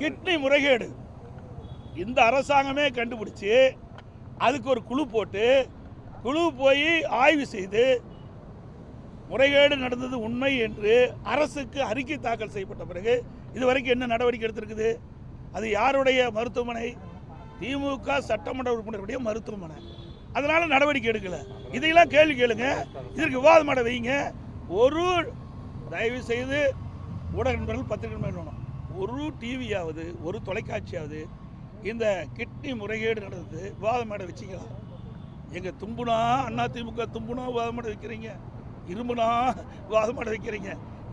Kidney முறைகேடு. இந்த அரசாங்கமே கண்டுபிடிச்சி அதுக்கு ஒரு குழு போட்டு குழு போய் ஆய்வு செய்து முறைகேடு நடந்தது உண்மை என்று அரசுக்கு அறிக்கை தாக்கல் செய்யப்பட்ட பிறகு இதுவரைக்கும் என்ன நடவடிக்கை எடுத்திருக்குது? அது யாருடைய மருத்துவமனை? திமுக சட்டமன்ற உறுப்பினருடைய மருத்துவமனை. அதனால நடவடிக்கை எடுக்கல. இதையெல்லாம் கேள்வி கேளுங்க. இதற்கு விவாதம் வைங்க. ஒரு தயவு செய்து ஊடக நண்பர்கள் பத்திரிகை நண்பர்கள் வேணும். ஒரு டிவியாவது ஒரு தொலைக்காட்சியாவது இந்த கிட்னி முறைகேடு நடந்தது விவாதம் மேடை வச்சுக்கலாம் எங்கள் தும்புனா அண்ணா திமுக தும்புனா விவாதம் மேடை வைக்கிறீங்க. இரும்புனா விவாதம் மேடை வைக்கிறீங்க.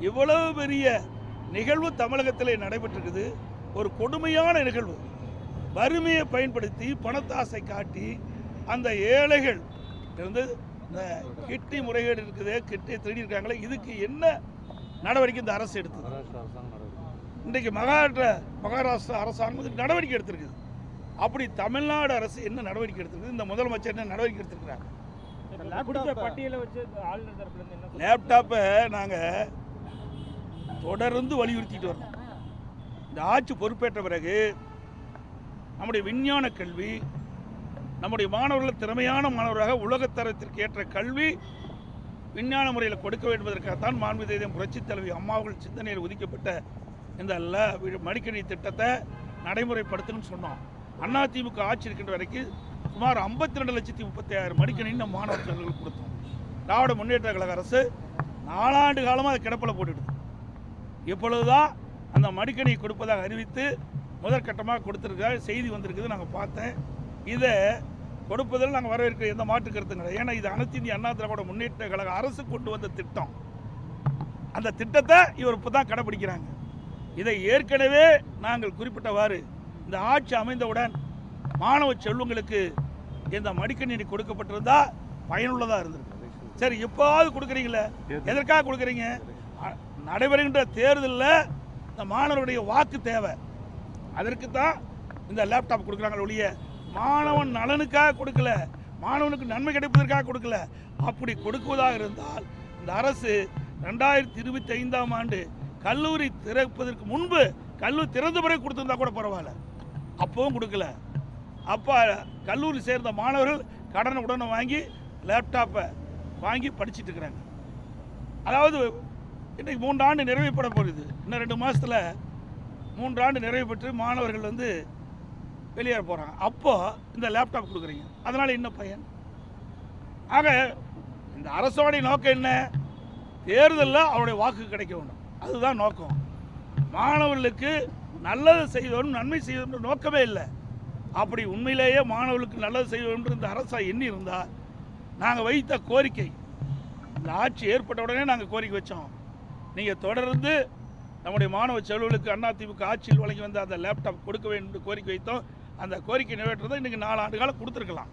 இவ்வளவு பெரிய நிகழ்வு தமிழகத்தில் நடைபெற்றிருக்குது. ஒரு கொடுமையான நிகழ்வு. வறுமையை பயன்படுத்தி பணத்தாசை காட்டி அந்த ஏழைகள் இருந்து இந்த கிட்னி முறைகேடு இருக்குது கிட்னி திருடி இருக்காங்களே இதுக்கு என்ன நடவடிக்கை இந்த அரசு எடுத்தது? இன்றைக்கு மகாராஷ்டிர மகாராஷ்டிரா அரசாங்கம் நடவடிக்கை எடுத்திருக்குது. அப்படி தமிழ்நாடு அரசு என்ன நடவடிக்கை எடுத்திருக்குது? இந்த முதலமைச்சர் என்ன நடவடிக்கை எடுத்திருக்கிறார்? லேப்டாப்பை நாங்கள் தொடர்ந்து வலியுறுத்திட்டு வரோம் இந்த ஆட்சி பொறுப்பேற்ற பிறகு நம்முடைய விஞ்ஞான கல்வி நம்முடைய மாணவர்கள் திறமையான மாணவராக உலகத்தரத்திற்கு ஏற்ற கல்வி விஞ்ஞான முறையில் கொடுக்க வேண்டுவதற்காகத்தான் மாண்பு தேதியம் புரட்சித் தலைவி அம்மாவுகள் சிந்தனையில் ஒதுக்கப்பட்ட இந்த ல- மடிக்கணி திட்டத்தை நடைமுறைப்படுத்தணும்னு சொன்னோம். அதிமுக ஆட்சி இருக்கின்ற வரைக்கும் சுமார் ஐம்பத்தி ரெண்டு லட்சத்தி முப்பத்தி ஆயிரம் மடிக்கணின்னு நம்ம மாணவர் கொடுத்தோம். திராவிட முன்னேற்ற கழக அரசு நாலாண்டு காலமாக அது கிடப்பில் போட்டுடுது இப்பொழுதுதான் அந்த மடிக்கணியை கொடுப்பதாக அறிவித்து முதற்கட்டமாக கொடுத்துருக்க செய்தி வந்திருக்குது நாங்கள் பார்த்தேன். இதை கொடுப்பதில் நாங்கள் வரவேற்க எந்த மாற்று கருத்தும் கிடையாது. ஏன்னா இது அனைத்து இந்திய அண்ணா திராவிட முன்னேற்ற கழக அரசு கொண்டு வந்த திட்டம். அந்த திட்டத்தை இவர் இப்போ தான் கடைபிடிக்கிறாங்க இதை ஏற்கனவே நாங்கள் குறிப்பிட்டவாறு இந்த ஆட்சி அமைந்தவுடன் மாணவ செல்வங்களுக்கு இந்த மடிக்கணினி கொடுக்கப்பட்டிருந்தா பயனுள்ளதாக இருந்திருக்கு சரி இப்போவாவது கொடுக்குறீங்களே? எதற்காக கொடுக்குறீங்க? நடைபெறுகின்ற தேர்தலில் இந்த மாணவருடைய வாக்கு தேவை. அதற்கு தான் இந்த லேப்டாப் கொடுக்குறாங்க ஒழிய மாணவன் நலனுக்காக கொடுக்கல மாணவனுக்கு நன்மை கிடைப்பதற்காக கொடுக்கல. அப்படி கொடுக்குவதாக இருந்தால் இந்த அரசு ரெண்டாயிரத்தி இருபத்தி ஐந்தாம் ஆண்டு கல்லூரி திறப்பதற்கு முன்பு கல்லூரி திறந்த பிறகு கொடுத்துருந்தா கூட பரவாயில்ல. அப்பவும் கொடுக்கல. அப்போ கல்லூரி சேர்ந்த மாணவர்கள் கடனை உடனே வாங்கி லேப்டாப்பை வாங்கி படிச்சுட்டு இருக்கிறாங்க. அதாவது இன்றைக்கு மூன்று ஆண்டு நிறைவுப்பட போகுது. இன்னும் ரெண்டு மாதத்தில் மூன்று ஆண்டு நிறைவு பெற்று மாணவர்கள் வந்து வெளியேற போகிறாங்க அப்போது இந்த லேப்டாப் கொடுக்குறீங்க. அதனால் என்ன பையன்? ஆக இந்த அரசோடைய நோக்கம் என்ன? தேர்தலில் அவருடைய வாக்கு கிடைக்க வேண்டும். அதுதான் நோக்கம். மாணவர்களுக்கு நல்லது செய்வோம் நன்மை செய்ய நோக்கமே இல்லை. அப்படி உண்மையிலேயே மாணவர்களுக்கு நல்லது செய்ய இந்த அரசா எண்ணி இருந்தால் நாங்கள் வைத்த கோரிக்கை இந்த ஆட்சி ஏற்பட்ட உடனே நாங்கள் கோரிக்கை வச்சோம். நீங்கள் தொடர்ந்து நம்முடைய மாணவ செல்வர்களுக்கு அதிமுக ஆட்சியில் வழங்கி வந்த அந்த லேப்டாப் கொடுக்க வேண்டும் என்று கோரிக்கை வைத்தோம். அந்த கோரிக்கை நிறைவேற்றதை இன்றைக்கி நாலு ஆண்டு காலம் கொடுத்துருக்கலாம்.